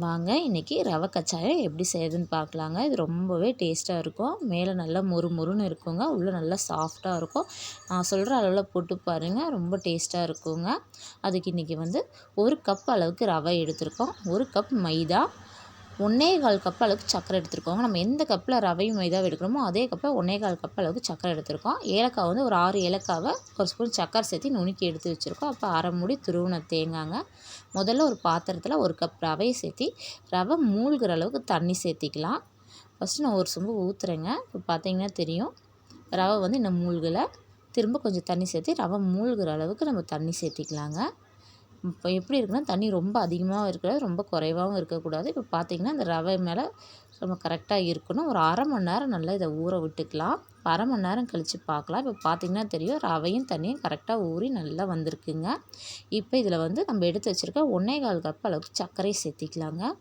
வாங்க இன்றைக்கி ரவை கச்சாயம் எப்படி செய்யுதுன்னு பார்க்கலாங்க. இது ரொம்பவே டேஸ்ட்டாக இருக்கும். மேலே நல்லா மொறு மொறுன்னு இருக்குங்க. உள்ளே நல்லா சாஃப்டாக இருக்கும். நான் சொல்கிற அளவில் போட்டு பாருங்கள் ரொம்ப டேஸ்ட்டாக இருக்குங்க. அதுக்கு இன்றைக்கி வந்து ஒரு கப் அளவுக்கு ரவை எடுத்திருக்கோம். ஒரு கப் மைதா ஒன்றே கால் கப் அளவுக்கு சர்க்கரை எடுத்துருக்கோங்க நம்ம எந்த கப்பில் ரவையும் மைதாவை எடுக்கிறோமோ அதே கப்பில் ஒன்றே கால் கப் அளவுக்கு சர்க்கரை எடுத்திருக்கோம். ஏலக்காய் வந்து ஒரு ஆறு ஏலக்காவை ஒரு ஸ்பூன் சர்க்கரை சேர்த்து நுணுக்கி எடுத்து வச்சுருக்கோம். அப்போ அரை மூடி துருவின தேங்காங்க. முதல்ல ஒரு பாத்திரத்தில் ஒரு கப் ரவையை சேர்த்தி ரவை மூழ்கிற அளவுக்கு தண்ணி சேர்த்திக்கலாம். ஃபஸ்ட்டு நான் ஒரு சொம்பு ஊற்றுறேங்க இப்போ பார்த்தீங்கன்னா தெரியும். ரவை வந்து இன்னும் மூழ்கலை. திரும்ப கொஞ்சம் தண்ணி சேர்த்து ரவை மூழ்கிற அளவுக்கு நம்ம தண்ணி சேர்த்திக்கலாங்க. இப்போ எப்படி இருக்குன்னா தண்ணி ரொம்ப அதிகமாகவும் இருக்கக்கூடாது ரொம்ப குறைவாகவும் இருக்கக்கூடாது. இப்போ பார்த்திங்கன்னா இந்த ரவை மேலே நம்ம கரெக்டாக இருக்கணும். ஒரு அரை மணி நேரம் நல்லா இதை ஊற விட்டுக்கலாம். அரை மணி நேரம் கழித்து பார்க்கலாம். இப்போ பார்த்திங்கன்னா தெரியும் ரவையும் தண்ணியும் கரெக்டாக ஊறி நல்லா வந்திருக்குங்க. இப்போ இதில் வந்து நம்ம எடுத்து வச்சுருக்க ஒன்றே கால் கப் அளவுக்கு சர்க்கரை சேர்த்திக்கலாங்க.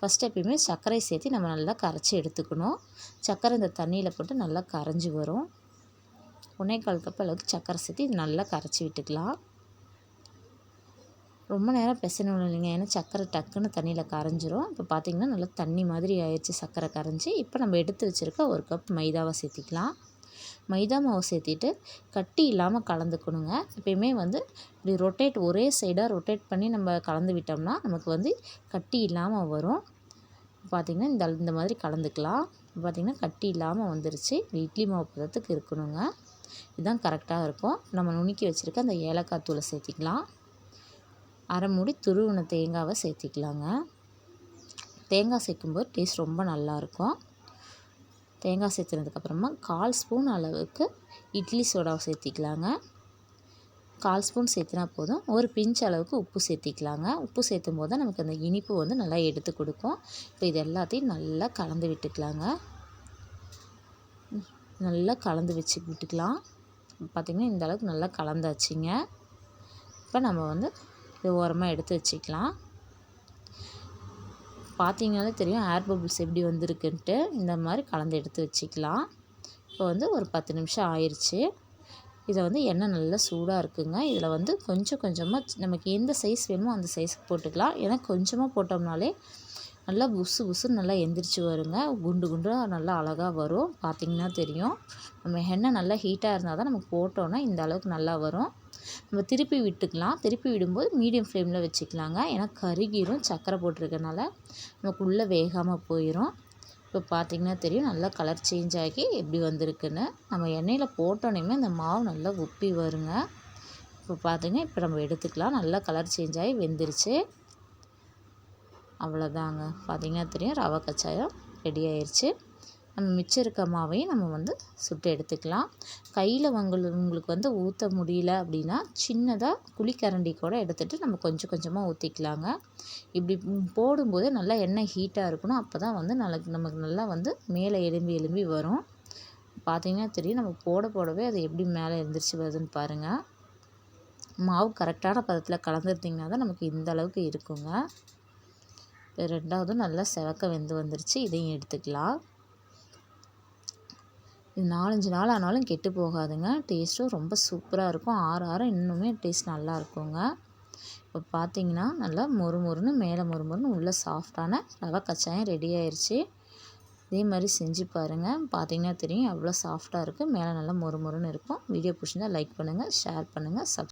ஃபஸ்ட் எப்பயுமே சர்க்கரை சேர்த்து நம்ம நல்லா கரைச்சி எடுத்துக்கணும். சர்க்கரை இந்த தண்ணியில் போட்டு நல்லா கரைஞ்சி வரும். ஒன்றே கால் கப் அளவுக்கு சர்க்கரை சேர்த்து இது நல்லா கரைச்சி விட்டுக்கலாம். ரொம்ப நேரம் பிசையணும் இல்லைங்க. ஏன்னா சக்கரை டக்குன்னு தண்ணியில் கரைஞ்சிரும். இப்போ பார்த்திங்கன்னா நல்லா தண்ணி மாதிரி ஆயிடுச்சு சக்கரை கரைஞ்சி. இப்போ நம்ம எடுத்து வச்சுருக்க ஒரு கப் மைதாவை சேர்த்திக்கலாம். மைதா மாவை சேர்த்திட்டு கட்டி இல்லாமல் கலந்துக்கணுங்க. எப்பயுமே வந்து இப்படி ரொட்டேட் ஒரே சைடாக ரொட்டேட் பண்ணி நம்ம கலந்து விட்டோம்னா நமக்கு வந்து கட்டி இல்லாமல் வரும். பார்த்திங்கன்னா இந்த இந்த மாதிரி கலந்துக்கலாம். பார்த்திங்கன்னா கட்டி இல்லாமல் வந்துருச்சு. இட்லி மாவு பதத்துக்கு இருக்கணுங்க. இதுதான் கரெக்டாக இருக்கும். நம்ம நுணுக்கி வச்சுருக்க அந்த ஏலக்காய் தூளை சேர்த்திக்கலாம். அரை மூடி துருவின தேங்காவை சேர்த்திக்கலாங்க. தேங்காய் சேர்க்கும்போது டேஸ்ட் ரொம்ப நல்லாயிருக்கும். தேங்காய் சேர்த்துனதுக்கப்புறமா கால் ஸ்பூன் அளவுக்கு இட்லி சோடாவை சேர்த்திக்கலாங்க. கால் ஸ்பூன் சேர்த்துனா போதும். ஒரு பிஞ்ச் அளவுக்கு உப்பு சேர்த்திக்கலாங்க. உப்பு சேர்த்தும் போது தான் நமக்கு அந்த இனிப்பு வந்து நல்லா எடுத்து கொடுக்கும். இப்போ இது எல்லாத்தையும் நல்லா கலந்து விட்டுக்கலாங்க. நல்லா கலந்து வச்சு விட்டுக்கலாம். பார்த்திங்கன்னா இந்த அளவுக்கு நல்லா கலந்தாச்சுங்க. இப்போ நம்ம வந்து இது ஓரமாக எடுத்து வச்சுக்கலாம். பார்த்தீங்கனாலே தெரியும் ஏர் பபுள்ஸ் எப்படி வந்திருக்குன்ட்டு. இந்த மாதிரி கலந்து எடுத்து வச்சுக்கலாம். இப்போ வந்து ஒரு பத்து நிமிஷம் ஆயிடுச்சு இதை வந்து எண்ணெய் நல்லா சூடாக இருக்குங்க. இதில் வந்து கொஞ்சம் கொஞ்சமாக நமக்கு எந்த சைஸ் வேணுமோ அந்த சைஸுக்கு போட்டுக்கலாம். ஏன்னா கொஞ்சமாக போட்டோம்னாலே நல்லா புசு புசுன்னு நல்லா எந்திரிச்சு வருங்க. குண்டு குண்டாக நல்லா அழகாக வரும். பார்த்திங்கன்னா தெரியும். நம்ம எண்ணெய் நல்லா ஹீட்டாக இருந்தால் தான் நமக்கு போட்டோன்னா இந்த அளவுக்கு நல்லா வரும். நம்ம திருப்பி விட்டுக்கலாம். திருப்பி விடும்போது மீடியம் ஃப்ளேமில் வச்சுக்கலாங்க. ஏன்னா கருகிரும் சக்கரை போட்டிருக்கனால நமக்கு உள்ளே வேகாமல் போயிடும் இப்போ பார்த்திங்கன்னா தெரியும் நல்லா கலர் சேஞ்ச் ஆகி எப்படி வந்திருக்குன்னு. நம்ம எண்ணெயில் போட்டோன்னே அந்த மாவு நல்லா உப்பி வருங்க. இப்போ பார்த்திங்க இப்போ நம்ம எடுத்துக்கலாம். நல்லா கலர் சேஞ்ச் ஆகி வெந்துருச்சு. அவ்வளோதாங்க பார்த்திங்கன்னா தெரியும் ரவை கச்சாயம் ரெடி ஆயிடுச்சு நம்ம மிச்சம் இருக்க மாவையும் நம்ம வந்து சுட்டு எடுத்துக்கலாம். கையில் உங்களு உங்களுக்கு வந்து ஊற்ற முடியல அப்படின்னா சின்னதாக குழிக்கரண்டி கூட எடுத்துகிட்டு நம்ம கொஞ்சம் கொஞ்சமாக ஊற்றிக்கலாங்க இப்படி போடும்போது நல்லா எண்ணெய் ஹீட்டாக இருக்கணும். அப்போ தான் வந்து நல்ல நமக்கு நல்லா வந்து மேலே எலும்பி எலும்பி வரும். பார்த்திங்கன்னா தெரியும் நம்ம போட போடவே அது எப்படி மேலே எழுந்திரிச்சு வருதுன்னு பாருங்கள் மாவு கரெக்டான பதத்தில் கலந்துருந்தீங்கன்னா தான் நமக்கு இந்த அளவுக்கு இருக்குங்க. ரெண்டாவதும் நல்லா செவக்க வெந்து வந்துருச்சு. இதையும் எடுத்துக்கலாம். இது நாலஞ்சு நாள் ஆனாலும் கெட்டு போகாதுங்க. டேஸ்ட்டும் ரொம்ப சூப்பராக இருக்கும். ஆற ஆற இன்னுமே டேஸ்ட் நல்லா இருக்குங்க. இப்போ பார்த்தீங்கன்னா நல்லா மொறு மொறுன்னு மேலே மொறு மொறுன்னு உள்ளே சாஃப்டான ரவை கச்சாயம் ரெடி ஆயிடுச்சு இதே மாதிரி செஞ்சு பாருங்கள் பார்த்தீங்கன்னா தெரியும் எவ்வளோ சாஃப்டாக இருக்குது மேலே நல்லா மொறு மொறுன்னு இருக்கும். வீடியோ பிடிச்சிருந்தா லைக் பண்ணுங்கள் ஷேர் பண்ணுங்கள் சப்